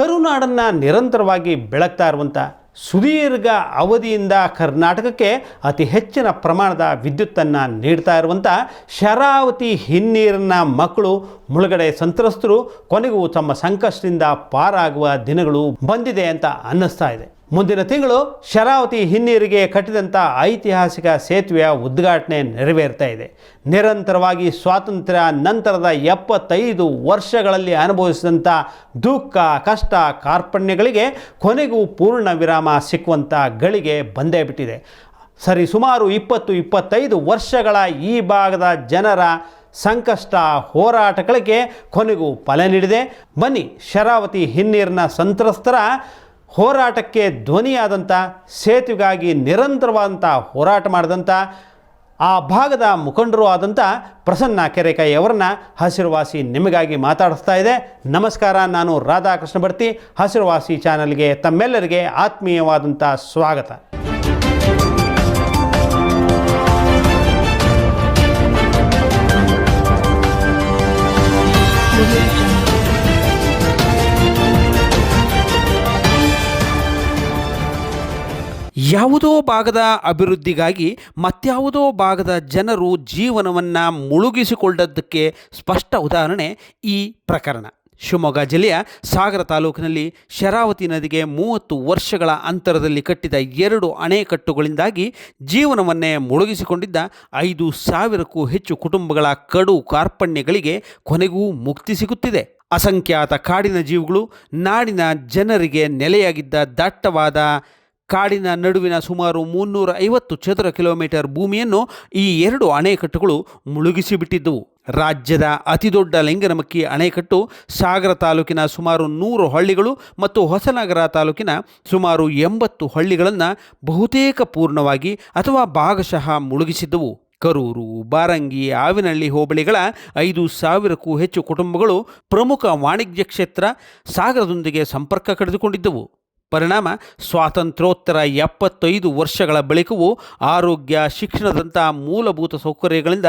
ಕರುನಾಡನ್ನು ನಿರಂತರವಾಗಿ ಬೆಳಗ್ತಾ ಇರುವಂಥ ಸುದೀರ್ಘ ಅವಧಿಯಿಂದ ಕರ್ನಾಟಕಕ್ಕೆ ಅತಿ ಹೆಚ್ಚಿನ ಪ್ರಮಾಣದ ವಿದ್ಯುತ್ತನ್ನು ನೀಡ್ತಾ ಇರುವಂಥ ಶರಾವತಿ ಹಿನ್ನೀರಿನ ಮಕ್ಕಳು ಮುಳುಗಡೆ ಸಂತ್ರಸ್ತರು ಕೊನೆಗೂ ತಮ್ಮ ಸಂಕಷ್ಟದಿಂದ ಪಾರಾಗುವ ದಿನಗಳು ಬಂದಿದೆ ಅಂತ ಅನ್ನಿಸ್ತಾ ಇದೆ. ಮುಂದಿನ ತಿಂಗಳು ಶರಾವತಿ ಹಿನ್ನೀರಿಗೆ ಕಟ್ಟಿದಂಥ ಐತಿಹಾಸಿಕ ಸೇತುವೆಯ ಉದ್ಘಾಟನೆ ನೆರವೇರ್ತಾ ಇದೆ. ನಿರಂತರವಾಗಿ ಸ್ವಾತಂತ್ರ್ಯ ನಂತರದ ಎಪ್ಪತ್ತೈದು ವರ್ಷಗಳಲ್ಲಿ ಅನುಭವಿಸಿದಂಥ ದುಃಖ, ಕಷ್ಟ, ಕಾರ್ಪಣ್ಯಗಳಿಗೆ ಕೊನೆಗೂ ಪೂರ್ಣ ವಿರಾಮ ಸಿಕ್ಕುವಂಥ ಗಳಿಗೆ ಬಂದೇ ಬಿಟ್ಟಿದೆ. ಸರಿ, ಸುಮಾರು ಇಪ್ಪತ್ತು, ಇಪ್ಪತ್ತೈದು ವರ್ಷಗಳ ಈ ಭಾಗದ ಜನರ ಸಂಕಷ್ಟ, ಹೋರಾಟಗಳಿಗೆ ಕೊನೆಗೂ ಫಲ ನೀಡಿದೆ. ಬನ್ನಿ, ಶರಾವತಿ ಹಿನ್ನೀರಿನ ಸಂತ್ರಸ್ತರ ಹೋರಾಟಕ್ಕೆ ಧ್ವನಿಯಾದಂಥ, ಸೇತುವೆಗಾಗಿ ನಿರಂತರವಾದಂಥ ಹೋರಾಟ ಮಾಡಿದಂಥ, ಆ ಭಾಗದ ಮುಖಂಡರು ಆದಂಥ ಪ್ರಸನ್ನ ಕೆರೆಕೈ ಅವರನ್ನ ಹಸಿರುವಾಸಿ ನಿಮಗಾಗಿ ಮಾತಾಡಿಸ್ತಾ ಇದೆ. ನಮಸ್ಕಾರ, ನಾನು ರಾಧಾಕೃಷ್ಣ ಭರ್ತಿ ಹಸಿರುವಾಸಿ ಚಾನಲ್ಗೆ ತಮ್ಮೆಲ್ಲರಿಗೆ ಆತ್ಮೀಯವಾದಂಥ ಸ್ವಾಗತ. ಯಾವುದೋ ಭಾಗದ ಅಭಿವೃದ್ಧಿಗಾಗಿ ಮತ್ಯಾವುದೋ ಭಾಗದ ಜನರು ಜೀವನವನ್ನು ಮುಳುಗಿಸಿಕೊಳ್ಳೋದಕ್ಕೆ ಸ್ಪಷ್ಟ ಉದಾಹರಣೆ ಈ ಪ್ರಕರಣ. ಶಿವಮೊಗ್ಗ ಜಿಲ್ಲೆಯ ಸಾಗರ ತಾಲೂಕಿನಲ್ಲಿ ಶರಾವತಿ ನದಿಗೆ ಮೂವತ್ತು ವರ್ಷಗಳ ಅಂತರದಲ್ಲಿ ಕಟ್ಟಿದ ಎರಡು ಅಣೆಕಟ್ಟುಗಳಿಂದಾಗಿ ಜೀವನವನ್ನೇ ಮುಳುಗಿಸಿಕೊಂಡಿದ್ದ ಐದು ಸಾವಿರಕ್ಕೂ ಹೆಚ್ಚು ಕುಟುಂಬಗಳ ಕಡು ಕಾರ್ಪಣ್ಯಗಳಿಗೆ ಕೊನೆಗೂ ಮುಕ್ತಿ ಸಿಗುತ್ತಿದೆ. ಅಸಂಖ್ಯಾತ ಕಾಡಿನ ಜೀವಿಗಳು ನಾಡಿನ ಜನರಿಗೆ ನೆಲೆಯಾಗಿದ್ದ ದಟ್ಟವಾದ ಕಾಡಿನ ನಡುವಿನ ಸುಮಾರು ಮುನ್ನೂರ ಐವತ್ತು ಚದರ ಕಿಲೋಮೀಟರ್ ಭೂಮಿಯನ್ನು ಈ ಎರಡು ಅಣೆಕಟ್ಟುಗಳು ಮುಳುಗಿಸಿಬಿಟ್ಟಿದ್ದವು. ರಾಜ್ಯದ ಅತಿದೊಡ್ಡ ಲಿಂಗನಮಕ್ಕಿ ಅಣೆಕಟ್ಟು ಸಾಗರ ತಾಲೂಕಿನ ಸುಮಾರು ನೂರು ಹಳ್ಳಿಗಳು ಮತ್ತು ಹೊಸನಗರ ತಾಲೂಕಿನ ಸುಮಾರು ಎಂಬತ್ತು ಹಳ್ಳಿಗಳನ್ನು ಬಹುತೇಕ ಪೂರ್ಣವಾಗಿ ಅಥವಾ ಭಾಗಶಃ ಮುಳುಗಿಸಿದ್ದವು. ಕರೂರು, ಬಾರಂಗಿ, ಆವಿನಹಳ್ಳಿ ಹೋಬಳಿಗಳ ಐದು ಸಾವಿರಕ್ಕೂ ಹೆಚ್ಚು ಕುಟುಂಬಗಳು ಪ್ರಮುಖ ವಾಣಿಜ್ಯ ಕ್ಷೇತ್ರ ಸಾಗರದೊಂದಿಗೆ ಸಂಪರ್ಕ ಕಡಿದುಕೊಂಡಿದ್ದವು ಪರಿಣಾಮ ಸ್ವಾತಂತ್ರ್ಯೋತ್ತರ ಎಪ್ಪತ್ತೈದು ವರ್ಷಗಳ ಬಳಿಕವೂ ಆರೋಗ್ಯ, ಶಿಕ್ಷಣದಂಥ ಮೂಲಭೂತ ಸೌಕರ್ಯಗಳಿಂದ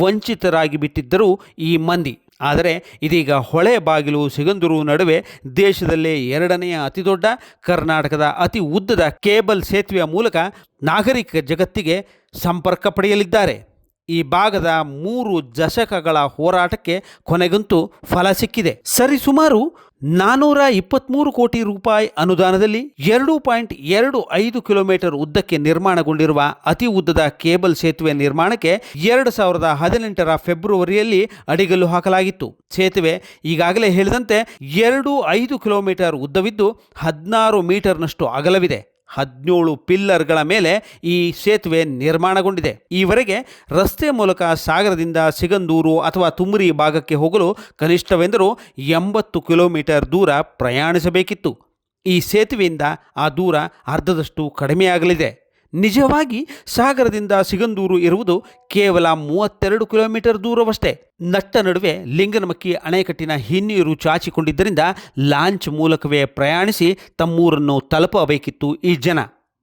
ವಂಚಿತರಾಗಿ ಬಿಟ್ಟಿದ್ದರು ಈ ಮಂದಿ. ಆದರೆ ಇದೀಗ ಹೊಳೆ ಬಾಗಿಲು ಸಿಗಂದೂರು ನಡುವೆ ದೇಶದಲ್ಲೇ ಎರಡನೆಯ ಅತಿದೊಡ್ಡ, ಕರ್ನಾಟಕದ ಅತಿ ಉದ್ದದ ಕೇಬಲ್ ಸೇತುವೆಯ ಮೂಲಕ ನಾಗರಿಕ ಜಗತ್ತಿಗೆ ಸಂಪರ್ಕ ಪಡೆಯಲಿದ್ದಾರೆ. ಈ ಭಾಗದ ಮೂರು ದಶಕಗಳ ಹೋರಾಟಕ್ಕೆ ಕೊನೆಗಂತೂ ಫಲ ಸಿಕ್ಕಿದೆ. ಸರಿಸುಮಾರು ನಾನೂರ ಇಪ್ಪತ್ತ್ಮೂರು ಕೋಟಿ ರೂಪಾಯಿ ಅನುದಾನದಲ್ಲಿ ಎರಡು ಪಾಯಿಂಟ್ ಎರಡು ಐದು ಕಿಲೋಮೀಟರ್ ಉದ್ದಕ್ಕೆ ನಿರ್ಮಾಣಗೊಂಡಿರುವ ಅತಿ ಉದ್ದದ ಕೇಬಲ್ ಸೇತುವೆ ನಿರ್ಮಾಣಕ್ಕೆ ಎರಡು ಸಾವಿರದ ಹದಿನೆಂಟರ ಫೆಬ್ರವರಿಯಲ್ಲಿ ಅಡಿಗಲ್ಲು ಹಾಕಲಾಗಿತ್ತು. ಸೇತುವೆ ಈಗಾಗಲೇ ಹೇಳಿದಂತೆ ಎರಡು ಐದು ಕಿಲೋಮೀಟರ್ ಉದ್ದವಿದ್ದು ಹದಿನಾರು ಮೀಟರ್ನಷ್ಟು ಅಗಲವಿದೆ. ಹದಿನೇಳು ಪಿಲ್ಲರ್ಗಳ ಮೇಲೆ ಈ ಸೇತುವೆ ನಿರ್ಮಾಣಗೊಂಡಿದೆ. ಈವರೆಗೆ ರಸ್ತೆ ಮೂಲಕ ಸಾಗರದಿಂದ ಸಿಗಂದೂರು ಅಥವಾ ತುಮರಿ ಭಾಗಕ್ಕೆ ಹೋಗಲು ಕನಿಷ್ಠವೆಂದರೂ ಎಂಬತ್ತು ಕಿಲೋಮೀಟರ್ ದೂರ ಪ್ರಯಾಣಿಸಬೇಕಿತ್ತು. ಈ ಸೇತುವೆಯಿಂದ ಆ ದೂರ ಅರ್ಧದಷ್ಟು ಕಡಿಮೆಯಾಗಲಿದೆ. ನಿಜವಾಗಿ ಸಾಗರದಿಂದ ಸಿಗಂದೂರು ಇರುವುದು ಕೇವಲ ಮೂವತ್ತೆರಡು ಕಿಲೋಮೀಟರ್ ದೂರವಷ್ಟೇ. ನಟ್ಟ ನಡುವೆ ಲಿಂಗನಮಕ್ಕಿ ಅಣೆಕಟ್ಟಿನ ಹಿನ್ನೀರು ಚಾಚಿಕೊಂಡಿದ್ದರಿಂದ ಲಾಂಚ್ ಮೂಲಕವೇ ಪ್ರಯಾಣಿಸಿ ತಮ್ಮೂರನ್ನು ತಲುಪಬೇಕಿತ್ತು ಈ ಜನ.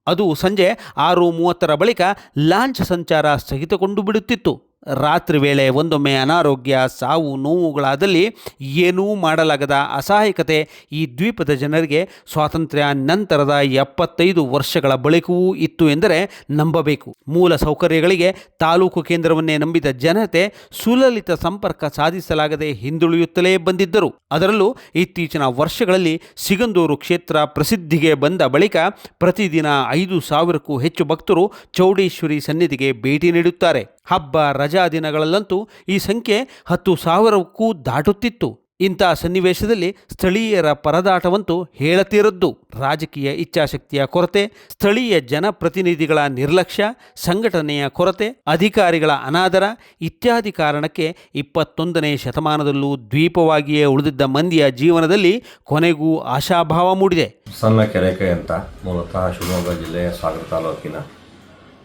ಅದು ಸಂಜೆ ಆರು ಮೂವತ್ತರ ಬಳಿಕ ಲಾಂಚ್ ಸಂಚಾರ ಸ್ಥಗಿತಗೊಂಡು ಬಿಡುತ್ತಿತ್ತು. ರಾತ್ರಿ ವೇಳೆ ಒಂದೊಮ್ಮೆ ಅನಾರೋಗ್ಯ, ಸಾವು, ನೋವುಗಳಾದಲ್ಲಿ ಏನೂ ಮಾಡಲಾಗದ ಅಸಹಾಯಕತೆ ಈ ದ್ವೀಪದ ಜನರಿಗೆ ಸ್ವಾತಂತ್ರ್ಯ ನಂತರದ ಎಪ್ಪತ್ತೈದು ವರ್ಷಗಳ ಬಳಿಕವೂ ಇತ್ತು ಎಂದರೆ ನಂಬಬೇಕು. ಮೂಲ ಸೌಕರ್ಯಗಳಿಗೆ ತಾಲೂಕು ಕೇಂದ್ರವನ್ನೇ ನಂಬಿದ ಜನತೆ ಸುಲಲಿತ ಸಂಪರ್ಕ ಸಾಧಿಸಲಾಗದೆ ಹಿಂದುಳಿಯುತ್ತಲೇ ಬಂದಿದ್ದರು. ಅದರಲ್ಲೂ ಇತ್ತೀಚಿನ ವರ್ಷಗಳಲ್ಲಿ ಸಿಗಂದೂರು ಕ್ಷೇತ್ರ ಪ್ರಸಿದ್ಧಿಗೆ ಬಂದ ಬಳಿಕ ಪ್ರತಿದಿನ ಐದು ಸಾವಿರಕ್ಕೂ ಹೆಚ್ಚು ಭಕ್ತರು ಚೌಡೇಶ್ವರಿ ಸನ್ನಿಧಿಗೆ ಭೇಟಿ ನೀಡುತ್ತಾರೆ. ಹಬ್ಬ, ರಜಾ ದಿನಗಳಲ್ಲಂತೂ ಈ ಸಂಖ್ಯೆ ಹತ್ತು ಸಾವಿರಕ್ಕೂ ದಾಟುತ್ತಿತ್ತು. ಇಂಥ ಸನ್ನಿವೇಶದಲ್ಲಿ ಸ್ಥಳೀಯರ ಪರದಾಟವಂತೂ ಹೇಳತೀರದ್ದು. ರಾಜಕೀಯ ಇಚ್ಛಾಶಕ್ತಿಯ ಕೊರತೆ, ಸ್ಥಳೀಯ ಜನಪ್ರತಿನಿಧಿಗಳ ನಿರ್ಲಕ್ಷ್ಯ, ಸಂಘಟನೆಯ ಕೊರತೆ, ಅಧಿಕಾರಿಗಳ ಅನಾದರ ಇತ್ಯಾದಿ ಕಾರಣಕ್ಕೆ ಇಪ್ಪತ್ತೊಂದನೇ ಶತಮಾನದಲ್ಲೂ ದ್ವೀಪವಾಗಿಯೇ ಉಳಿದಿದ್ದ ಮಂದಿಯ ಜೀವನದಲ್ಲಿ ಕೊನೆಗೂ ಆಶಾಭಾವ ಮೂಡಿದೆ. ಸಣ್ಣ ಕೆರೆಕೈ ಅಂತ ಮೂಲತಃ ಶಿವಮೊಗ್ಗ ಜಿಲ್ಲೆಯ ಸಾಗರ ತಾಲೂಕಿನ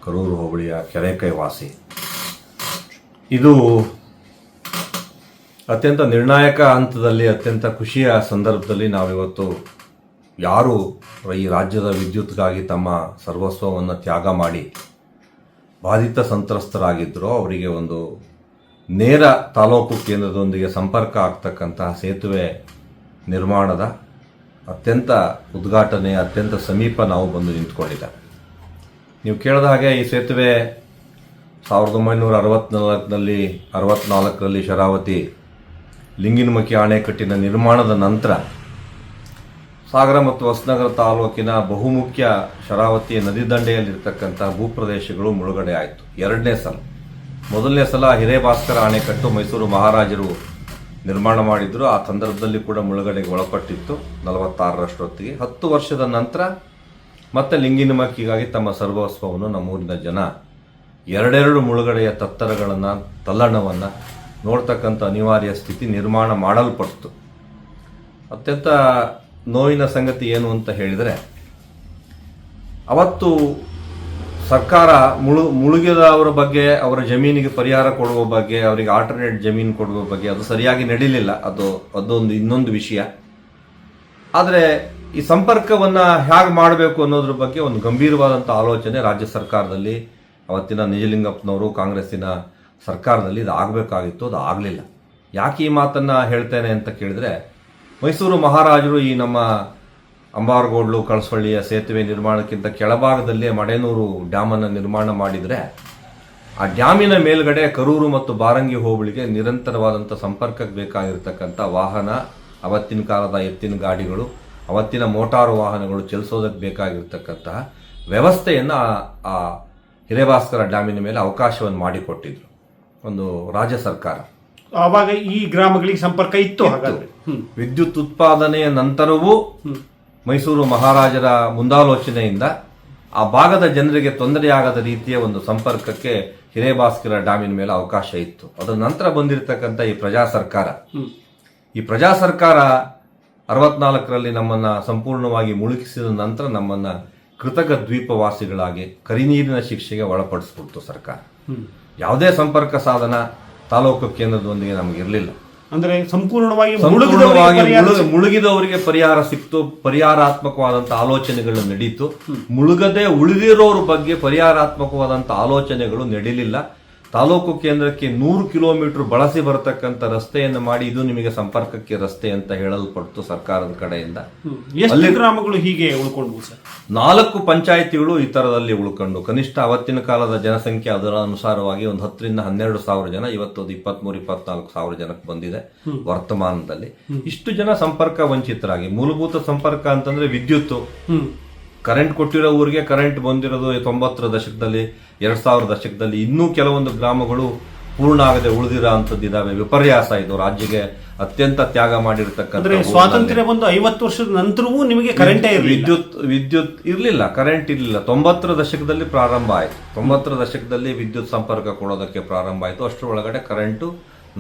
ಕರೂರು ಹೋಬಳಿಯ ಕೆರೆಕೈ ವಾಸಿ ಇದು ಅತ್ಯಂತ ನಿರ್ಣಾಯಕ ಹಂತದಲ್ಲಿ, ಅತ್ಯಂತ ಖುಷಿಯ ಸಂದರ್ಭದಲ್ಲಿ ನಾವಿವತ್ತು ಯಾರು ಈ ರಾಜ್ಯದ ವಿದ್ಯುತ್ಗಾಗಿ ತಮ್ಮ ಸರ್ವಸ್ವವನ್ನು ತ್ಯಾಗ ಮಾಡಿ ಬಾಧಿತ ಸಂತ್ರಸ್ತರಾಗಿದ್ದರೋ ಅವರಿಗೆ ಒಂದು ನೇರ ತಾಲೂಕು ಕೇಂದ್ರದೊಂದಿಗೆ ಸಂಪರ್ಕ ಆಗ್ತಕ್ಕಂತಹ ಸೇತುವೆ ನಿರ್ಮಾಣದ ಅತ್ಯಂತ ಉದ್ಘಾಟನೆ, ಅತ್ಯಂತ ಸಮೀಪ ನಾವು ಬಂದು ನಿಂತ್ಕೊಂಡಿದ್ದ. ನೀವು ಕೇಳಿದ ಹಾಗೆ ಈ ಸೇತುವೆ ಸಾವಿರದ ಒಂಬೈನೂರ ಅರವತ್ನಾಲ್ಕನಲ್ಲಿ ಅರವತ್ನಾಲ್ಕರಲ್ಲಿ ಶರಾವತಿ ಲಿಂಗಿನಮಕ್ಕಿ ಅಣೆಕಟ್ಟಿನ ನಿರ್ಮಾಣದ ನಂತರ ಸಾಗರ ಮತ್ತು ಹೊಸನಗರ ತಾಲೂಕಿನ ಬಹುಮುಖ್ಯ ಶರಾವತಿ ನದಿ ದಂಡೆಯಲ್ಲಿರ್ತಕ್ಕಂಥ ಭೂಪ್ರದೇಶಗಳು ಮುಳುಗಡೆ ಆಯಿತು ಎರಡನೇ ಸಲ. ಮೊದಲನೇ ಸಲ ಹಿರೇಭಾಸ್ಕರ ಅಣೆಕಟ್ಟು ಮೈಸೂರು ಮಹಾರಾಜರು ನಿರ್ಮಾಣ ಮಾಡಿದ್ರು. ಆ ಸಂದರ್ಭದಲ್ಲಿ ಕೂಡ ಮುಳುಗಡೆಗೆ ಒಳಪಟ್ಟಿತ್ತು. ನಲವತ್ತಾರರಷ್ಟೊತ್ತಿಗೆ. ಹತ್ತು ವರ್ಷದ ನಂತರ ಮತ್ತೆ ಲಿಂಗಿನಮಕ್ಕಿಗಾಗಿ ತಮ್ಮ ಸರ್ವಸ್ವವನ್ನು ನಮ್ಮೂರಿನ ಜನ ಎರಡೆರಡು ಮುಳುಗಡೆಯ ತತ್ತರಗಳನ್ನು, ತಲ್ಲಣವನ್ನು ನೋಡ್ತಕ್ಕಂಥ ಅನಿವಾರ್ಯ ಸ್ಥಿತಿ ನಿರ್ಮಾಣ ಮಾಡಲ್ಪಡ್ತು. ಅತ್ಯಂತ ನೋವಿನ ಸಂಗತಿ ಏನು ಅಂತ ಹೇಳಿದರೆ, ಅವತ್ತು ಸರ್ಕಾರ ಮುಳು, ಮುಳುಗಿದವರ ಬಗ್ಗೆ, ಅವರ ಜಮೀನಿಗೆ ಪರಿಹಾರ ಕೊಡುವ ಬಗ್ಗೆ, ಅವರಿಗೆ ಆಲ್ಟರ್ನೇಟ್ ಜಮೀನು ಕೊಡುವ ಬಗ್ಗೆ ಅದು ಸರಿಯಾಗಿ ನಡೀಲಿಲ್ಲ. ಅದು, ಅದೊಂದು ಇನ್ನೊಂದು ವಿಷಯ. ಆದರೆ ಈ ಸಂಪರ್ಕವನ್ನು ಹೇಗೆ ಮಾಡಬೇಕು ಅನ್ನೋದ್ರ ಬಗ್ಗೆ ಒಂದು ಗಂಭೀರವಾದಂಥ ಆಲೋಚನೆ ರಾಜ್ಯ ಸರ್ಕಾರದಲ್ಲಿ ಅವತ್ತಿನ ನಿಜಲಿಂಗಪ್ಪನವರು ಕಾಂಗ್ರೆಸ್ಸಿನ ಸರ್ಕಾರದಲ್ಲಿ ಇದು ಆಗಬೇಕಾಗಿತ್ತು ಅದು ಆಗಲಿಲ್ಲ ಯಾಕೆ ಈ ಮಾತನ್ನು ಹೇಳ್ತೇನೆ ಅಂತ ಕೇಳಿದ್ರೆ, ಮೈಸೂರು ಮಹಾರಾಜರು ಈ ನಮ್ಮ ಅಂಬಾರಗೋಡ್ಲು, ಕಳಸಳ್ಳಿಯ ಸೇತುವೆ ನಿರ್ಮಾಣಕ್ಕಿಂತ ಕೆಳಭಾಗದಲ್ಲೇ ಮಡೆನೂರು ಡ್ಯಾಮನ್ನು ನಿರ್ಮಾಣ ಮಾಡಿದರೆ, ಆ ಡ್ಯಾಮಿನ ಮೇಲ್ಗಡೆ ಕರೂರು ಮತ್ತು ಬಾರಂಗಿ ಹೋಬಳಿಗೆ ನಿರಂತರವಾದಂಥ ಸಂಪರ್ಕಕ್ಕೆ ಬೇಕಾಗಿರ್ತಕ್ಕಂಥ ವಾಹನ, ಅವತ್ತಿನ ಕಾಲದ ಎತ್ತಿನ ಗಾಡಿಗಳು, ಅವತ್ತಿನ ಮೋಟಾರು ವಾಹನಗಳು ಚಲಿಸೋದಕ್ಕೆ ಬೇಕಾಗಿರ್ತಕ್ಕಂತಹ ವ್ಯವಸ್ಥೆಯನ್ನು ಆ ಹಿರೇಭಾಸ್ಕರ ಡ್ಯಾಮಿನ ಮೇಲೆ ಅವಕಾಶವನ್ನು ಮಾಡಿಕೊಟ್ಟಿದ್ರು. ಒಂದು ರಾಜ್ಯ ಸರ್ಕಾರ. ಆವಾಗ ಈ ಗ್ರಾಮಗಳಿಗೆ ಸಂಪರ್ಕ ಇತ್ತು ಹಾಗಾದ್ರೆ. ವಿದ್ಯುತ್ ಉತ್ಪಾದನೆಯ ನಂತರವೂ ಮೈಸೂರು ಮಹಾರಾಜರ ಮುಂದಾಲೋಚನೆಯಿಂದ ಆ ಭಾಗದ ಜನರಿಗೆ ತೊಂದರೆಯಾಗದ ರೀತಿಯ ಒಂದು ಸಂಪರ್ಕಕ್ಕೆ ಹಿರೇಭಾಸ್ಕರ ಡ್ಯಾಮಿನ ಮೇಲೆ ಅವಕಾಶ ಇತ್ತು. ಅದರ ನಂತರ ಬಂದಿರತಕ್ಕಂಥ ಈ ಪ್ರಜಾ ಸರ್ಕಾರ. ಈ ಪ್ರಜಾ ಸರ್ಕಾರ ಅರವತ್ನಾಲ್ಕರಲ್ಲಿ ನಮ್ಮನ್ನ ಸಂಪೂರ್ಣವಾಗಿ ಮುಳುಗಿಸಿದ ನಂತರ ನಮ್ಮನ್ನ ಕೃತಕ ದ್ವೀಪವಾಸಿಗಳಾಗಿ ಕರಿನೀರಿನ ಶಿಕ್ಷೆಗೆ ಒಳಪಡಿಸ್ಬಿಡ್ತು ಸರ್ಕಾರ. ಯಾವುದೇ ಸಂಪರ್ಕ ಸಾಧನ ತಾಲೂಕು ಕೇಂದ್ರದೊಂದಿಗೆ ನಮಗೆ ಇರಲಿಲ್ಲ. ಅಂದ್ರೆ ಸಂಪೂರ್ಣವಾಗಿ ಮುಳುಗಿದವರಿಗೆ ಪರಿಹಾರ ಮುಳುಗಿದವರಿಗೆ ಪರಿಹಾರ ಸಿಕ್ತು ಪರಿಹಾರಾತ್ಮಕವಾದಂತ ಆಲೋಚನೆಗಳು ನಡೀತು. ಮುಳುಗದೆ ಉಳಿದಿರೋರ ಬಗ್ಗೆ ಪರಿಹಾರಾತ್ಮಕವಾದಂತ ಆಲೋಚನೆಗಳು ನಡೀಲಿಲ್ಲ. ತಾಲೂಕು ಕೇಂದ್ರಕ್ಕೆ ನೂರು ಕಿಲೋಮೀಟರ್ ಬಳಸಿ ಬರತಕ್ಕಂತ ರಸ್ತೆಯನ್ನು ಮಾಡಿ ಇದು ನಿಮಗೆ ಸಂಪರ್ಕಕ್ಕೆ ರಸ್ತೆ ಅಂತ ಹೇಳಲ್ಪಡ್ತು ಸರ್ಕಾರದ ಕಡೆಯಿಂದ. ಎಷ್ಟು ಗ್ರಾಮಗಳು ಹೀಗೆ ಉಳ್ಕೊಂಡ್ವು ಸರ್? ನಾಲ್ಕು ಪಂಚಾಯಿತಿಗಳು ಈ ತರದಲ್ಲಿ ಉಳ್ಕೊಂಡು ಕನಿಷ್ಠ ಅವತ್ತಿನ ಕಾಲದ ಜನಸಂಖ್ಯೆ ಅದರ ಅನುಸಾರವಾಗಿ ಒಂದು ಹತ್ತರಿಂದ ಹನ್ನೆರಡು ಸಾವಿರ ಜನ ಇವತ್ತು ಅದು ಇಪ್ಪತ್ಮೂರು ಇಪ್ಪತ್ನಾಲ್ಕು ಸಾವಿರ ಜನಕ್ಕೆ ಬಂದಿದೆ ವರ್ತಮಾನದಲ್ಲಿ. ಇಷ್ಟು ಜನ ಸಂಪರ್ಕ ವಂಚಿತರಾಗಿ ಮೂಲಭೂತ ಸಂಪರ್ಕ ಅಂತಂದ್ರೆ ವಿದ್ಯುತ್ ಕರೆಂಟ್ ಕೊಟ್ಟಿರೋ ಊರಿಗೆ ಕರೆಂಟ್ ಬಂದಿರೋದು ತೊಂಬತ್ತರ ದಶಕದಲ್ಲಿ ಎರಡ್ ಸಾವಿರ ದಶಕದಲ್ಲಿ ಇನ್ನೂ ಕೆಲವೊಂದು ಗ್ರಾಮಗಳು ಪೂರ್ಣ ಆಗದೆ ಉಳಿದಿರೋ ಇದಾವೆ. ವಿಪರ್ಯಾಸ ಇದು. ರಾಜ್ಯಕ್ಕೆ ಅತ್ಯಂತ ತ್ಯಾಗ ಮಾಡಿರ್ತಕ್ಕಂಥ ಸ್ವಾತಂತ್ರ್ಯ ಬಂದು ಐವತ್ತು ವರ್ಷದ ನಂತರವೂ ನಿಮಗೆ ಕರೆಂಟೇ ಇರಲಿ ವಿದ್ಯುತ್ ವಿದ್ಯುತ್ ಇರಲಿಲ್ಲ. ಕರೆಂಟ್ ಇರಲಿಲ್ಲ. ತೊಂಬತ್ತರ ದಶಕದಲ್ಲಿ ಪ್ರಾರಂಭ ಆಯಿತು. ತೊಂಬತ್ತರ ದಶಕದಲ್ಲಿ ವಿದ್ಯುತ್ ಸಂಪರ್ಕ ಕೊಡೋದಕ್ಕೆ ಪ್ರಾರಂಭ ಆಯಿತು. ಅಷ್ಟರ ಒಳಗಡೆ ಕರೆಂಟು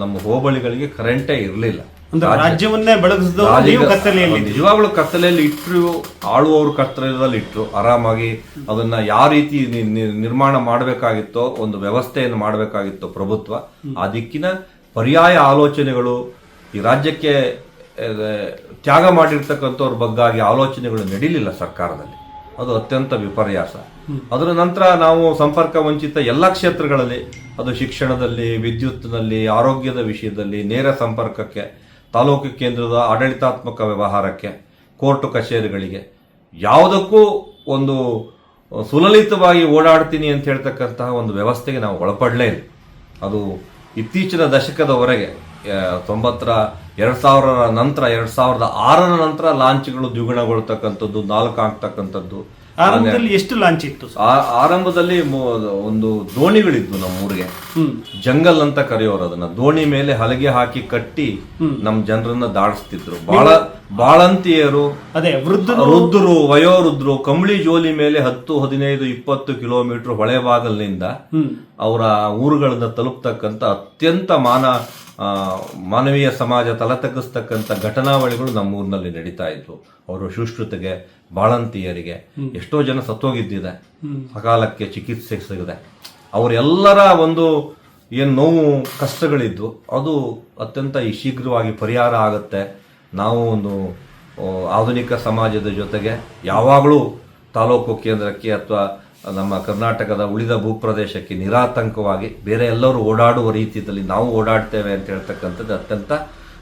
ನಮ್ಮ ಹೋಬಳಿಗಳಿಗೆ ಕರೆಂಟೇ ಇರಲಿಲ್ಲ. ಅಂದ್ರೆ ರಾಜ್ಯವನ್ನೇ ಬೆಳಗಿಸಿದ ನೀವು ಕತ್ತಲೆಯಲ್ಲಿ ನಿಜವಾಗ್ಲೂ ಕತ್ತಲೆಯಲ್ಲಿ ಇಟ್ಟರು ಆಳುವವರು ಕತ್ತಲೆಯಲ್ಲಿ ಇಟ್ಟರು ಆರಾಮಾಗಿ ಅದನ್ನ ಯಾವ ರೀತಿ ನಿರ್ಮಾಣ ಮಾಡಬೇಕಾಗಿತ್ತೋ ಒಂದು ವ್ಯವಸ್ಥೆಯನ್ನು ಮಾಡಬೇಕಾಗಿತ್ತೋ ಪ್ರಭುತ್ವ ಆ ದಿಕ್ಕಿನ ಪರ್ಯಾಯ ಆಲೋಚನೆಗಳು ಈ ರಾಜ್ಯಕ್ಕೆ ತ್ಯಾಗ ಮಾಡಿರ್ತಕ್ಕಂಥವ್ರ ಬಗ್ಗಾಗಿ ಆಲೋಚನೆಗಳು ನಡೀಲಿಲ್ಲ ಸರ್ಕಾರದಲ್ಲಿ. ಅದು ಅತ್ಯಂತ ವಿಪರ್ಯಾಸ. ಅದರ ನಂತರ ನಾವು ಸಂಪರ್ಕ ವಂಚಿತ ಎಲ್ಲ ಕ್ಷೇತ್ರಗಳಲ್ಲಿ ಅದು ಶಿಕ್ಷಣದಲ್ಲಿ ವಿದ್ಯುತ್ನಲ್ಲಿ ಆರೋಗ್ಯದ ವಿಷಯದಲ್ಲಿ ನೇರ ಸಂಪರ್ಕಕ್ಕೆ ತಾಲೂಕು ಕೇಂದ್ರದ ಆಡಳಿತಾತ್ಮಕ ವ್ಯವಹಾರಕ್ಕೆ, ಕೋರ್ಟು ಕಚೇರಿಗಳಿಗೆ ಯಾವುದಕ್ಕೂ ಒಂದು ಸುಲಲಿತವಾಗಿ ಓಡಾಡ್ತೀನಿ ಅಂತ ಹೇಳ್ತಕ್ಕಂತಹ ಒಂದು ವ್ಯವಸ್ಥೆಗೆ ನಾವು ಒಳಪಡಲೇ ಇಲ್ಲ. ಅದು ಇತ್ತೀಚಿನ ದಶಕದವರೆಗೆ ತೊಂಬತ್ತರ, ಎರಡು ಸಾವಿರರ ನಂತರ, ಎರಡು ಸಾವಿರದ ಆರರ ನಂತರ ಲಾಂಚ್ಗಳು ದ್ವಿಗುಣಗೊಳ್ತಕ್ಕಂಥದ್ದು, ನಾಲ್ಕು ಆಗ್ತಕ್ಕಂಥದ್ದು ಆರಂಭದಲ್ಲಿ ಎಷ್ಟು ಲಾಂಚ್ ಇತ್ತು ಆ- ಆರಂಭದಲ್ಲಿ ಮು- ಒಂದು ದೋಣಿಗಳಿದ್ವು ನಮ್ಮ ಊರಿಗೆ ಜಂಗಲ್ ಅಂತ ಕರೆಯೋರು ಅದನ್ನ. ದೋಣಿ ಮೇಲೆ ಹಲಗೆ ಹಾಕಿ ಕಟ್ಟಿ ನಮ್ ಜನರನ್ನ ದಾಡಿಸ್ತಿದ್ರು ಬಾಳ ಬಾಳಂತಿಯರು ಅದೇ ವೃದ್ಧ ವೃದ್ಧರು ವಯೋವೃದ್ಧರು ಕಂಬಳಿ ಜೋಲಿ ಮೇಲೆ ಹತ್ತು ಹದಿನೈದು ಇಪ್ಪತ್ತು ಕಿಲೋಮೀಟರ್ ಹೊಳೆ ಬಾಗಲಿನಿಂದ ಅವರ ಊರುಗಳನ್ನ ತಲುಪ್ತಕ್ಕಂಥ ಅತ್ಯಂತ ಮಾನ ಮಾನವೀಯ ಸಮಾಜ ತಲೆತಗ್ಗಿಸ್ತಕ್ಕಂಥ ಘಟನಾವಳಿಗಳು ನಮ್ಮ ಊರಿನಲ್ಲಿ ನಡೀತಾ ಇದ್ವು. ಅವರು ಶುಶ್ರುತೆಗೆ ಬಾಳಂತಿಯರಿಗೆ ಎಷ್ಟೋ ಜನ ಸತ್ತೋಗಿದ್ದಿದೆ. ಸಕಾಲಕ್ಕೆ ಚಿಕಿತ್ಸೆ ಸಿಗದೆ. ಅವರೆಲ್ಲರ ಒಂದು ಏನು ನೋವು ಕಷ್ಟಗಳಿದ್ವು ಅದು ಅತ್ಯಂತ ಈ ಶೀಘ್ರವಾಗಿ ಪರಿಹಾರ ಆಗುತ್ತೆ. ನಾವು ಒಂದು ಆಧುನಿಕ ಸಮಾಜದ ಜೊತೆಗೆ ಯಾವಾಗಲೂ ತಾಲೂಕು ಕೇಂದ್ರಕ್ಕೆ ಅಥವಾ ನಮ್ಮ ಕರ್ನಾಟಕದ ಉಳಿದ ಭೂಪ್ರದೇಶಕ್ಕೆ ನಿರಾತಂಕವಾಗಿ ಬೇರೆ ಎಲ್ಲರೂ ಓಡಾಡುವ ರೀತಿಯಲ್ಲಿ ನಾವು ಓಡಾಡ್ತೇವೆ ಅಂತ ಹೇಳ್ತಕ್ಕಂಥದ್ದು ಅತ್ಯಂತ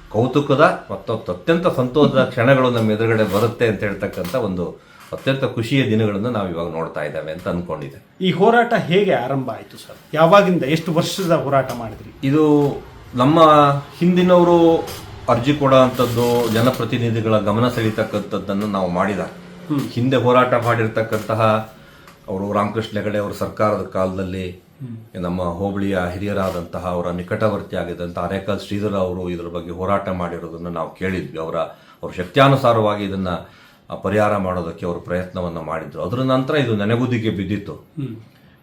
ಕೌತುಕದ ಮತ್ತು ಅತ್ಯಂತ ಸಂತೋಷದ ಕ್ಷಣಗಳು ನಮ್ಮ ಎದುರುಗಡೆ ಬರುತ್ತೆ ಅಂತ ಹೇಳ್ತಕ್ಕಂಥ ಒಂದು ಅತ್ಯಂತ ಖುಷಿಯ ದಿನಗಳನ್ನು ನಾವು ಇವಾಗ ನೋಡ್ತಾ ಇದ್ದೇವೆ ಅಂತ ಅಂದ್ಕೊಂಡಿದ್ದೆ ಈ ಹೋರಾಟ ಹೇಗೆ ಆರಂಭ ಆಯಿತು ಸರ್? ಯಾವಾಗಿಂದ ಎಷ್ಟು ವರ್ಷದ ಹೋರಾಟ ಮಾಡಿದ್ರಿ? ಇದು ನಮ್ಮ ಹಿಂದಿನವರು ಅರ್ಜಿ ಕೊಡುವಂಥದ್ದು ಜನಪ್ರತಿನಿಧಿಗಳ ಗಮನ ಸೆಳೀತಕ್ಕಂಥದ್ದನ್ನು ನಾವು ಮಾಡಿದ ಹಿಂದೆ ಹೋರಾಟ ಮಾಡಿರ್ತಕ್ಕಂತಹ ಅವರು ರಾಮಕೃಷ್ಣ ಹೆಗಡೆ ಅವರ ಸರ್ಕಾರದ ಕಾಲದಲ್ಲಿ ನಮ್ಮ ಹೋಬಳಿಯ ಹಿರಿಯರಾದಂತಹ ಅವರ ನಿಕಟವರ್ತಿ ಆಗಿದ್ದಂಥ ಅರೇಕಲ್ ಶ್ರೀಧರ ಅವರು ಇದರ ಬಗ್ಗೆ ಹೋರಾಟ ಮಾಡಿರೋದನ್ನು ನಾವು ಕೇಳಿದ್ವಿ. ಅವರ ಅವ್ರ ಶಕ್ತ್ಯಾನುಸಾರವಾಗಿ ಇದನ್ನ ಪರಿಹಾರ ಮಾಡೋದಕ್ಕೆ ಅವರು ಪ್ರಯತ್ನವನ್ನು ಮಾಡಿದ್ರು. ಅದರ ನಂತರ ಇದು ನೆನೆಗುದಿಗೆ ಬಿದ್ದಿತ್ತು.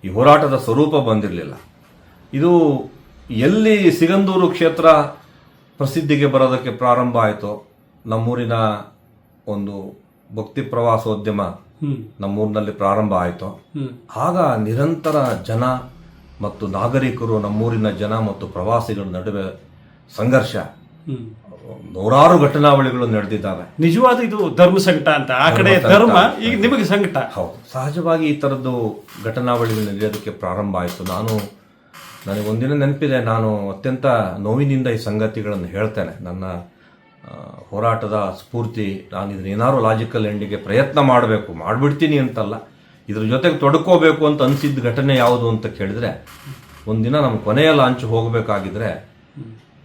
ಈ ಹೋರಾಟದ ಸ್ವರೂಪ ಬಂದಿರಲಿಲ್ಲ. ಇದು ಎಲ್ಲಿ ಸಿಗಂದೂರು ಕ್ಷೇತ್ರ ಪ್ರಸಿದ್ಧಿಗೆ ಬರೋದಕ್ಕೆ ಪ್ರಾರಂಭ ಆಯಿತು. ನಮ್ಮೂರಿನ ಒಂದು ಭಕ್ತಿ ಪ್ರವಾಸೋದ್ಯಮ ನಮ್ಮೂರಿನಲ್ಲಿ ಪ್ರಾರಂಭ ಆಯಿತು. ಆಗ ನಿರಂತರ ಜನ ಮತ್ತು ನಾಗರಿಕರು ನಮ್ಮೂರಿನ ಜನ ಮತ್ತು ಪ್ರವಾಸಿಗಳ ನಡುವೆ ಸಂಘರ್ಷ. ನೂರಾರು ಘಟನಾವಳಿಗಳು ನಡೆದಿದ್ದಾವೆ. ನಿಜವಾದ ಇದು ಧರ್ಮ ಸಂಕಟ ಅಂತ. ಆ ಕಡೆ ಧರ್ಮ ಈಗ ನಿಮಗೆ ಸಂಕಟ. ಹೌದು. ಸಹಜವಾಗಿ ಈ ಥರದ್ದು ಘಟನಾವಳಿಗಳು ನಡೆಯೋದಕ್ಕೆ ಪ್ರಾರಂಭ ಆಯಿತು. ನಾನು ನನಗೆ ಒಂದಿನ ನೆನಪಿದೆ, ನಾನು ಅತ್ಯಂತ ನೋವಿನಿಂದ ಈ ಸಂಗತಿಗಳನ್ನು ಹೇಳ್ತೇನೆ. ನನ್ನ ಹೋರಾಟದ ಸ್ಫೂರ್ತಿ, ನಾನು ಇದನ್ನ ಏನಾದ್ರು ಲಾಜಿಕಲ್ ಎಂಡಿಗೆ ಪ್ರಯತ್ನ ಮಾಡಬೇಕು, ಮಾಡಿಬಿಡ್ತೀನಿ ಅಂತಲ್ಲ, ಇದ್ರ ಜೊತೆಗೆ ತೊಡ್ಕೋಬೇಕು ಅಂತ ಅನಿಸಿದ ಘಟನೆ ಯಾವುದು ಅಂತ ಕೇಳಿದ್ರೆ, ಒಂದಿನ ನಮ್ಮ ಕೊನೆಯ ಲಾಂಚ್ ಹೋಗಬೇಕಾಗಿದ್ರೆ,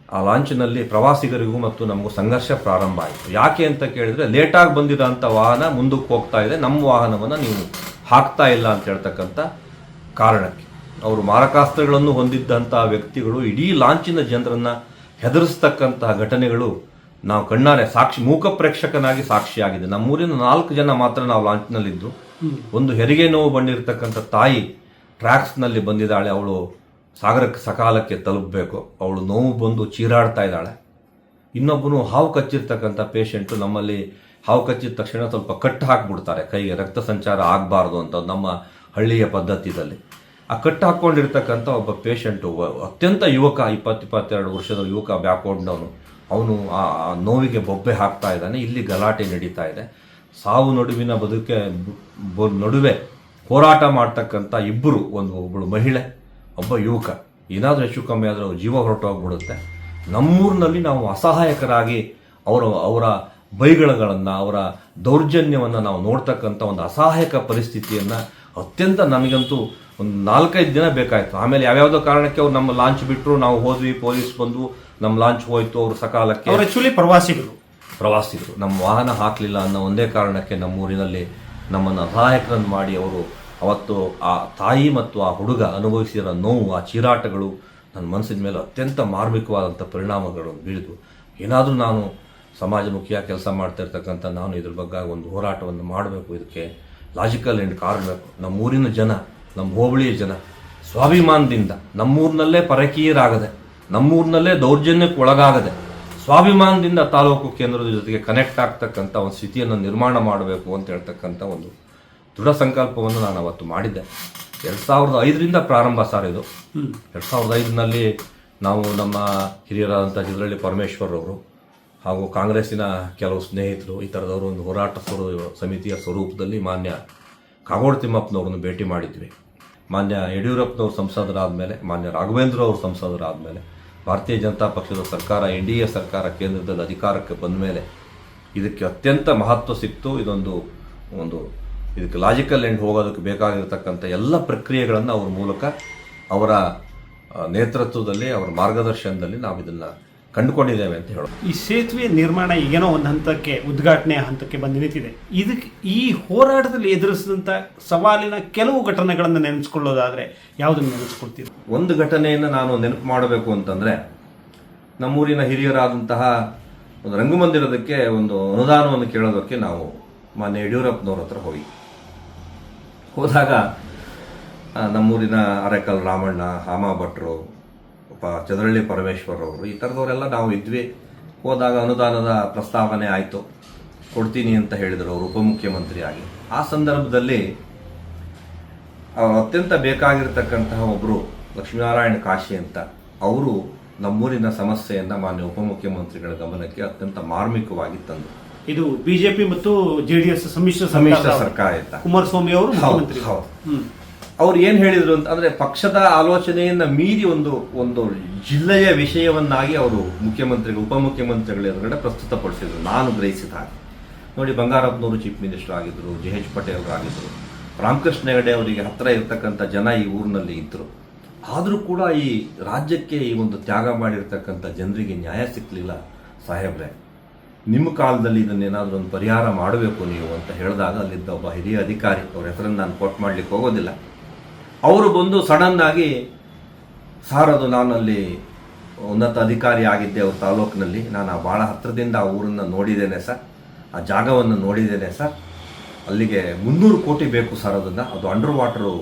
ಆ ಲಾಂಚ್ನಲ್ಲಿ ಪ್ರವಾಸಿಗರಿಗೂ ಮತ್ತು ನಮಗೂ ಸಂಘರ್ಷ ಪ್ರಾರಂಭ ಆಯಿತು. ಯಾಕೆ ಅಂತ ಕೇಳಿದ್ರೆ, ಲೇಟಾಗಿ ಬಂದಿರೋಂಥ ವಾಹನ ಮುಂದಕ್ಕೆ ಹೋಗ್ತಾ ಇದೆ, ನಮ್ಮ ವಾಹನವನ್ನು ನೀವು ಹಾಕ್ತಾ ಇಲ್ಲ ಅಂತ ಹೇಳ್ತಕ್ಕಂಥ ಕಾರಣಕ್ಕೆ. ಅವರು ಮಾರಕಾಸ್ತ್ರಗಳನ್ನು ಹೊಂದಿದ್ದಂತಹ ವ್ಯಕ್ತಿಗಳು ಇಡೀ ಲಾಂಚಿನ ಜನರನ್ನ ಹೆದರಿಸ್ತಕ್ಕಂತಹ ಘಟನೆಗಳು ನಾವು ಕಣ್ಣಾರೆ ಸಾಕ್ಷಿ ಮೂಕ ಪ್ರೇಕ್ಷಕನಾಗಿ ಸಾಕ್ಷಿಯಾಗಿದೆ. ನಮ್ಮೂರಿನ ನಾಲ್ಕು ಜನ ಮಾತ್ರ ನಾವು ಲಾಂಚ್ನಲ್ಲಿದ್ದು ಒಂದು ಹೆರಿಗೆ ನೋವು ಬಂದಿರತಕ್ಕಂಥ ತಾಯಿ ಟ್ರ್ಯಾಕ್ಸ್ನಲ್ಲಿ ಬಂದಿದ್ದಾಳೆ. ಅವಳು ಸಾಗರಕ್ಕೆ ಸಕಾಲಕ್ಕೆ ತಲುಪಬೇಕು. ಅವಳು ನೋವು ಬಂದು ಚೀರಾಡ್ತಾ ಇದ್ದಾಳೆ. ಇನ್ನೊಬ್ಬನು ಹಾವು ಕಚ್ಚಿರ್ತಕ್ಕಂಥ ಪೇಷಂಟು ನಮ್ಮಲ್ಲಿ ಹಾವು ಕಚ್ಚಿದ ತಕ್ಷಣ ಸ್ವಲ್ಪ ಕಟ್ಟು ಹಾಕ್ಬಿಡ್ತಾರೆ. ಕೈಗೆ ರಕ್ತ ಸಂಚಾರ ಆಗಬಾರ್ದು ಅಂತ ನಮ್ಮ ಹಳ್ಳಿಯ ಪದ್ಧತಿಯಲ್ಲಿ. ಆ ಕಟ್ಟು ಹಾಕ್ಕೊಂಡಿರ್ತಕ್ಕಂಥ ಒಬ್ಬ ಪೇಷಂಟು ಅತ್ಯಂತ ಯುವಕ, ಇಪ್ಪತ್ತು, ಇಪ್ಪತ್ತೆರಡು ವರ್ಷದ ಯುವಕ ಬ್ಯಾಕ್ವರ್ಡ್ನವನು. ಅವನು ಆ ನೋವಿಗೆ ಬೊಬ್ಬೆ ಹಾಕ್ತಾ ಇದ್ದಾನೆ. ಇಲ್ಲಿ ಗಲಾಟೆ ನಡೀತಾ ಇದೆ. ಸಾವು ನಡುವಿನ ಬದುಕೆ ನಡುವೆ ಹೋರಾಟ ಮಾಡ್ತಕ್ಕಂಥ ಇಬ್ಬರು, ಒಂದು ಒಬ್ಬಳು ಮಹಿಳೆ, ಒಬ್ಬ ಯುವಕ. ಏನಾದರೂ ಹೆಚ್ಚು ಕಮ್ಮಿ ಆದರೆ ಜೀವ ಹೊರಟೋಗ್ಬಿಡುತ್ತೆ. ನಮ್ಮೂರಿನಲ್ಲಿ ನಾವು ಅಸಹಾಯಕರಾಗಿ ಅವರ ಅವರ ಬೈಗಳಗಳನ್ನು, ಅವರ ದೌರ್ಜನ್ಯವನ್ನು ನಾವು ನೋಡ್ತಕ್ಕಂಥ ಒಂದು ಅಸಹಾಯಕ ಪರಿಸ್ಥಿತಿಯನ್ನು ಅತ್ಯಂತ ನಮಗಂತೂ ಒಂದು ನಾಲ್ಕೈದು ದಿನ ಬೇಕಾಯಿತು. ಆಮೇಲೆ ಯಾವ್ಯಾವುದೋ ಕಾರಣಕ್ಕೆ ಅವ್ರು ನಮ್ಮ ಲಾಂಚ್ ಬಿಟ್ಟರು ನಾವು ಹೋದ್ವಿ ಪೊಲೀಸ್ ಬಂದು ನಮ್ಮ ಲಾಂಚ್ ಹೋಯ್ತು ಅವರು ಸಕಾಲಕ್ಕೆ ಅವ್ರು ಆಕ್ಚುಲಿ ಪ್ರವಾಸಿಗರು. ಪ್ರವಾಸಿಗರು. ನಮ್ಮ ವಾಹನ ಹಾಕಲಿಲ್ಲ ಅನ್ನೋ ಒಂದೇ ಕಾರಣಕ್ಕೆ ನಮ್ಮ ಊರಿನಲ್ಲಿ ನಮ್ಮನ್ನು ಅಸಹಾಯಕರನ್ನು ಮಾಡಿ ಅವರು ಅವತ್ತು ಆ ತಾಯಿ ಮತ್ತು ಆ ಹುಡುಗ ಅನುಭವಿಸಿದ ನೋವು ಆ ಚೀರಾಟಗಳು ನನ್ನ ಮನಸ್ಸಿನ ಮೇಲೆ ಅತ್ಯಂತ ಮಾರ್ಮಿಕವಾದಂಥ ಪರಿಣಾಮಗಳು ಬೀಳಿದ್ವು ಏನಾದರೂ ನಾನು ಸಮಾಜಮುಖಿಯಾಗಿ ಕೆಲಸ ಮಾಡ್ತಾ ಇರ್ತಕ್ಕಂಥ ನಾನು ಇದ್ರ ಬಗ್ಗೆ ಒಂದು ಹೋರಾಟವನ್ನು ಮಾಡಬೇಕು ಇದಕ್ಕೆ. ಲಾಜಿಕಲ್ ಆ್ಯಂಡ್ ಕಾರ್ಡ್ ಬೇಕು ನಮ್ಮೂರಿನ ಜನ ನಮ್ಮ ಹೋಬಳಿಯ ಜನ ಸ್ವಾಭಿಮಾನದಿಂದ ನಮ್ಮೂರಿನಲ್ಲೇ ಪರಕೀಯರಾಗದೆ ನಮ್ಮೂರಿನಲ್ಲೇ ದೌರ್ಜನ್ಯಕ್ಕೆ ಒಳಗಾಗದೆ ಸ್ವಾಭಿಮಾನದಿಂದ ತಾಲೂಕು ಕೇಂದ್ರದ ಜೊತೆಗೆ ಕನೆಕ್ಟ್ ಆಗ್ತಕ್ಕಂಥ ಒಂದು ಸ್ಥಿತಿಯನ್ನು ನಿರ್ಮಾಣ ಮಾಡಬೇಕು ಅಂತ ಹೇಳ್ತಕ್ಕಂಥ ಒಂದು ದೃಢ ಸಂಕಲ್ಪವನ್ನು ನಾನು ಅವತ್ತು ಮಾಡಿದ್ದೆ. ಎರಡು ಸಾವಿರದ ಐದರಿಂದ ಪ್ರಾರಂಭ ಸರ್ ಇದು. ಎರಡು ಸಾವಿರದ ಐದರಲ್ಲಿ ನಾವು ನಮ್ಮ ಹಿರಿಯರಾದಂಥ ಚಿದ್ರಳ್ಳಿ ಪರಮೇಶ್ವರ್ ಅವರು ಹಾಗೂ ಕಾಂಗ್ರೆಸ್ಸಿನ ಕೆಲವು ಸ್ನೇಹಿತರು, ಈ ಥರದವರು ಒಂದು ಹೋರಾಟ ಸಮಿತಿಯ ಸ್ವರೂಪದಲ್ಲಿ ಮಾನ್ಯ ಕಾಗೋಡು ತಿಮ್ಮಪ್ಪನವ್ರನ್ನು ಭೇಟಿ ಮಾಡಿದ್ವಿ. ಮಾನ್ಯ ಯಡಿಯೂರಪ್ಪನವರು ಸಂಸದರಾದ ಮೇಲೆ ಮಾನ್ಯ ರಾಘವೇಂದ್ರ ಅವರು ಸಂಸದರಾದ ಮೇಲೆ ಭಾರತೀಯ ಜನತಾ ಪಕ್ಷದ ಸರ್ಕಾರ, ಎನ್ ಡಿ ಎ ಸರ್ಕಾರ ಕೇಂದ್ರದಲ್ಲಿ ಅಧಿಕಾರಕ್ಕೆ ಬಂದ ಮೇಲೆ ಇದಕ್ಕೆ ಅತ್ಯಂತ ಮಹತ್ವ ಸಿಕ್ತು. ಇದೊಂದು, ಒಂದು ಇದಕ್ಕೆ ಲಾಜಿಕಲ್ ಎಂಡ್ ಹೋಗೋದಕ್ಕೆ ಬೇಕಾಗಿರತಕ್ಕಂಥ ಎಲ್ಲ ಪ್ರಕ್ರಿಯೆಗಳನ್ನು ಅವ್ರ ಮೂಲಕ ಅವರ ನೇತೃತ್ವದಲ್ಲಿ, ಅವರ ಮಾರ್ಗದರ್ಶನದಲ್ಲಿ ನಾವು ಇದನ್ನು ಕಂಡುಕೊಂಡಿದ್ದೇವೆ ಅಂತ ಹೇಳೋದು. ಈ ಸೇತುವೆ ನಿರ್ಮಾಣ ಈಗೇನೋ ಒಂದು ಹಂತಕ್ಕೆ ಉದ್ಘಾಟನೆ ಹಂತಕ್ಕೆ ಬಂದು ನಿಂತಿದೆ. ಇದಕ್ಕೆ ಈ ಹೋರಾಟದಲ್ಲಿ ಎದುರಿಸಿದಂಥ ಸವಾಲಿನ ಕೆಲವು ಘಟನೆಗಳನ್ನು ನೆನೆಸ್ಕೊಳ್ಳೋದಾದರೆ ಯಾವುದನ್ನು ನೆನೆಸ್ಕೊಳ್ತೀರಿ ಒಂದು ಘಟನೆಯನ್ನು ನಾನು ನೆನಪು ಮಾಡಬೇಕು ಅಂತಂದ್ರೆ ನಮ್ಮೂರಿನ ಹಿರಿಯರಾದಂತಹ ಒಂದು ರಂಗಮಂದಿರದಕ್ಕೆ ಒಂದು ಅನುದಾನವನ್ನು ಕೇಳೋದಕ್ಕೆ ನಾವು ಮಾನ್ಯ ಯಡಿಯೂರಪ್ಪನವ್ರ ಹತ್ರ ಹೋಗಿ. ಹೋದಾಗ ನಮ್ಮೂರಿನ ಅರೆಕಲ್ ರಾಮಣ್ಣ ಹಾಮ ಭಟ್ರು ಒಬ್ಬ ಚದರಳ್ಳಿ ಪರಮೇಶ್ವರ್ ಅವರು ಈ ಥರದವರೆಲ್ಲ ನಾವು ಇದ್ವಿ. ಹೋದಾಗ ಅನುದಾನದ ಪ್ರಸ್ತಾವನೆ ಆಯಿತು. ಕೊಡ್ತೀನಿ ಅಂತ ಹೇಳಿದರು ಅವರು ಉಪಮುಖ್ಯಮಂತ್ರಿ ಆಗಿ. ಆ ಸಂದರ್ಭದಲ್ಲಿ ಅವ್ರು ಅತ್ಯಂತ ಬೇಕಾಗಿರ್ತಕ್ಕಂತಹ ಒಬ್ಬರು ಲಕ್ಷ್ಮೀನಾರಾಯಣ ಕಾಶಿ ಅಂತ ಅವರು ನಮ್ಮೂರಿನ ಸಮಸ್ಯೆಯನ್ನು ಮಾನ್ಯ ಉಪಮುಖ್ಯಮಂತ್ರಿಗಳ ಗಮನಕ್ಕೆ ಅತ್ಯಂತ ಮಾರ್ಮಿಕವಾಗಿ ತಂದರು. ಇದು ಬಿಜೆಪಿ ಮತ್ತು ಜೆಡಿಎಸ್ ಸಮ್ಮಿಶ್ರ ಸಮ್ಮಿಶ್ರ ಸರ್ಕಾರ ಕುಮಾರಸ್ವಾಮಿ ಅವರು ಹೌದು, ಅವ್ರು ಏನು ಹೇಳಿದರು ಅಂತ ಅಂದರೆ ಪಕ್ಷದ ಆಲೋಚನೆಯನ್ನ ಮೀರಿ ಒಂದು ಒಂದು ಜಿಲ್ಲೆಯ ವಿಷಯವನ್ನಾಗಿ ಅವರು ಮುಖ್ಯಮಂತ್ರಿಗಳು ಉಪಮುಖ್ಯಮಂತ್ರಿಗಳ ಎದುರುಗಡೆ ಪ್ರಸ್ತುತಪಡಿಸಿದರು. ನಾನು ಗ್ರಹಿಸಿದ ಹಾಗೆ. ನೋಡಿ, ಬಂಗಾರಪ್ಪನವರು ಚೀಫ್ ಮಿನಿಸ್ಟರ್ ಆಗಿದ್ರು, ಜೆ ಎಚ್ ಪಟೇಲ್ ಆಗಿದ್ರು, ರಾಮಕೃಷ್ಣ ಹೆಗಡೆ ಅವರಿಗೆ ಹತ್ತಿರ ಇರತಕ್ಕಂಥ ಜನ ಈ ಊರಿನಲ್ಲಿ ಇದ್ದರು ಆದರೂ ಕೂಡ ಈ ರಾಜ್ಯಕ್ಕೆ ಈ ಒಂದು ತ್ಯಾಗ ಮಾಡಿರ್ತಕ್ಕಂಥ ಜನರಿಗೆ ನ್ಯಾಯ ಸಿಕ್ಕಲಿಲ್ಲ ಸಾಹೇಬ್ರೆ. ನಿಮ್ಮ ಕಾಲದಲ್ಲಿ ಇದನ್ನೇನಾದರೂ ಒಂದು ಪರಿಹಾರ ಮಾಡಬೇಕು ನೀವು ಅಂತ ಹೇಳಿದಾಗ ಅಲ್ಲಿದ್ದ ಒಬ್ಬ ಹಿರಿಯ ಅಧಿಕಾರಿ, ಅವ್ರ ಹೆಸರನ್ನು ನಾನು ಕೋಟ್ ಮಾಡ್ಲಿಕ್ಕೆ ಹೋಗೋದಿಲ್ಲ. ಅವರು ಬಂದು ಸಡನ್ ಆಗಿ ಸಾರ್ ಅದು ನಾನಲ್ಲಿ ಉನ್ನತ ಅಧಿಕಾರಿ ಆಗಿದ್ದೆ ಅವ್ರ ತಾಲೂಕಿನಲ್ಲಿ. ನಾನು ಆ ಭಾಳ ಹತ್ತಿರದಿಂದ ಆ ಊರನ್ನು ನೋಡಿದ್ದೇನೆ ಸರ್. ಆ ಜಾಗವನ್ನು ನೋಡಿದ್ದೇನೆ ಸರ್. ಅಲ್ಲಿಗೆ ಮುನ್ನೂರು ಕೋಟಿ ಬೇಕು ಸರ್ ಅದನ್ನು. ಅದು ಅಂಡರ್ ವಾಟರು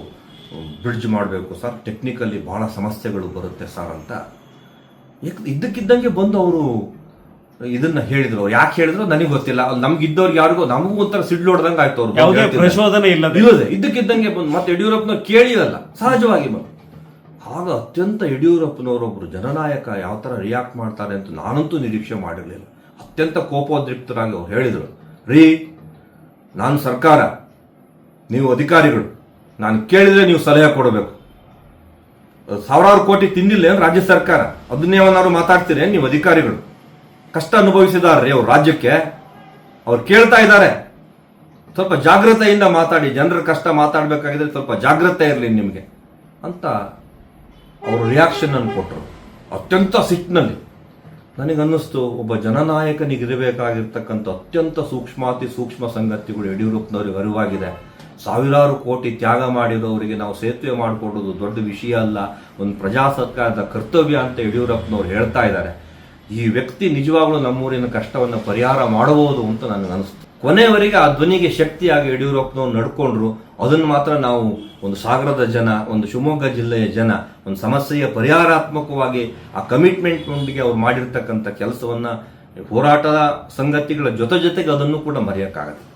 ಬ್ರಿಡ್ಜ್ ಮಾಡಬೇಕು ಸರ್. ಟೆಕ್ನಿಕಲಿ ಭಾಳ ಸಮಸ್ಯೆಗಳು ಬರುತ್ತೆ ಸರ್ ಅಂತ. ಇದ್ದಕ್ಕಿದ್ದಂಗೆ ಬಂದು ಅವರು ಇದನ್ನ ಹೇಳಿದ್ರು. ಯಾಕೆ ಹೇಳಿದ್ರು? ನನಗೆ ಗೊತ್ತಿಲ್ಲ. ನಮ್ಗೆ ಇದ್ದವ್ರಿಗೆ ಯಾರಿಗೂ ನಮಗೂ ಒಂಥರ ಸಿಡ್ಲು ಹೊಡೆದಂಗೆ ಆಯ್ತು ಅವ್ರು ಯಾವುದೇ. ಪ್ರಚೋದನೆ ಇಲ್ಲ ಇಲ್ಲದೆ. ಇದ್ದಕ್ಕಿದ್ದಂಗೆ ಬಂದು ಮತ್ತೆ ಯಡಿಯೂರಪ್ಪನ ಕೇಳಿರಲ್ಲ. ಸಹಜವಾಗಿ ಬಂದು. ಆಗ ಅತ್ಯಂತ ಯಡಿಯೂರಪ್ಪನವರೊಬ್ರು ಜನನಾಯಕ ಯಾವ ಥರ ರಿಯಾಕ್ಟ್ ಮಾಡ್ತಾರೆ ಅಂತ ನಾನಂತೂ ನಿರೀಕ್ಷೆ ಮಾಡಿರಲಿಲ್ಲ. ಅತ್ಯಂತ ಕೋಪೋದ್ರಿಕ್ತರಾಗಿ ಅವ್ರು ಹೇಳಿದರು. ರೀ ನಾನು ಸರ್ಕಾರ ನೀವು ಅಧಿಕಾರಿಗಳು ನಾನು ಕೇಳಿದ್ರೆ ನೀವು ಸಲಹೆ ಕೊಡಬೇಕು. ಸಾವಿರಾರು ಕೋಟಿ ತಿಂದಿಲ್ಲ ರಾಜ್ಯ ಸರ್ಕಾರ? ಅದನ್ನೇ ಏನಾದ್ರು ಮಾತಾಡ್ತೀರಿ ನೀವು ಅಧಿಕಾರಿಗಳು? ಕಷ್ಟ ಅನುಭವಿಸಿದಾರ್ರಿ ಅವ್ರ ರಾಜ್ಯಕ್ಕೆ. ಅವ್ರು ಕೇಳ್ತಾ ಇದ್ದಾರೆ. ಸ್ವಲ್ಪ ಜಾಗ್ರತೆಯಿಂದ ಮಾತಾಡಿ, ಜನರ ಕಷ್ಟ ಮಾತಾಡಬೇಕಾಗಿದ್ರೆ ಸ್ವಲ್ಪ ಜಾಗ್ರತೆ ಇರಲಿ ನಿಮಗೆ ಅಂತ ಅವರು ರಿಯಾಕ್ಷನ್ ಅನ್ನು ಕೊಟ್ಟರು ಅತ್ಯಂತ ಸಿಟ್ಟಿನಲ್ಲಿ ನನಗನ್ನಿಸ್ತು, ಒಬ್ಬ ಜನನಾಯಕನಿಗಿರಬೇಕಾಗಿರ್ತಕ್ಕಂಥ ಅತ್ಯಂತ ಸೂಕ್ಷ್ಮಾತಿ ಸೂಕ್ಷ್ಮ ಸಂಗತಿಗಳು ಯಡಿಯೂರಪ್ಪನವ್ರಿಗೆ ಅರಿವಾಗಿದೆ. ಸಾವಿರಾರು ಕೋಟಿ ತ್ಯಾಗ ಮಾಡಿರೋರಿಗೆ ನಾವು ಸೇತುವೆ ಮಾಡಿಕೊಡೋದು ದೊಡ್ಡ ವಿಷಯ ಅಲ್ಲ, ಒಂದು ಪ್ರಜಾಸತ್ಕಾರದ ಕರ್ತವ್ಯ ಅಂತ ಯಡಿಯೂರಪ್ಪನವ್ರು ಹೇಳ್ತಾ ಇದ್ದಾರೆ. ಈ ವ್ಯಕ್ತಿ ನಿಜವಾಗ್ಲೂ ನಮ್ಮೂರಿನ ಕಷ್ಟವನ್ನು ಪರಿಹಾರ ಮಾಡಬಹುದು ಅಂತ ನನಗೆ ಅನಿಸ್ತು. ಕೊನೆಯವರೆಗೆ ಆ ಧ್ವನಿಗೆ ಶಕ್ತಿಯಾಗಿ ಯಡಿಯೂರಪ್ಪನವ್ರು ನಡ್ಕೊಂಡ್ರು. ಅದನ್ನು ಮಾತ್ರ ನಾವು ಒಂದು ಸಾಗರದ ಜನ, ಒಂದು ಶಿವಮೊಗ್ಗ ಜಿಲ್ಲೆಯ ಜನ, ಒಂದು ಸಮಸ್ಯೆಯ ಪರಿಹಾರಾತ್ಮಕವಾಗಿ ಆ ಕಮಿಟ್ಮೆಂಟ್ನೊಂದಿಗೆ ಅವ್ರು ಮಾಡಿರ್ತಕ್ಕಂಥ ಕೆಲಸವನ್ನ ಹೋರಾಟದ ಸಂಗತಿಗಳ ಜೊತೆ ಜೊತೆಗೆ ಅದನ್ನು ಕೂಡ ಮರೆಯೋಕ್ಕಾಗತ್ತೆ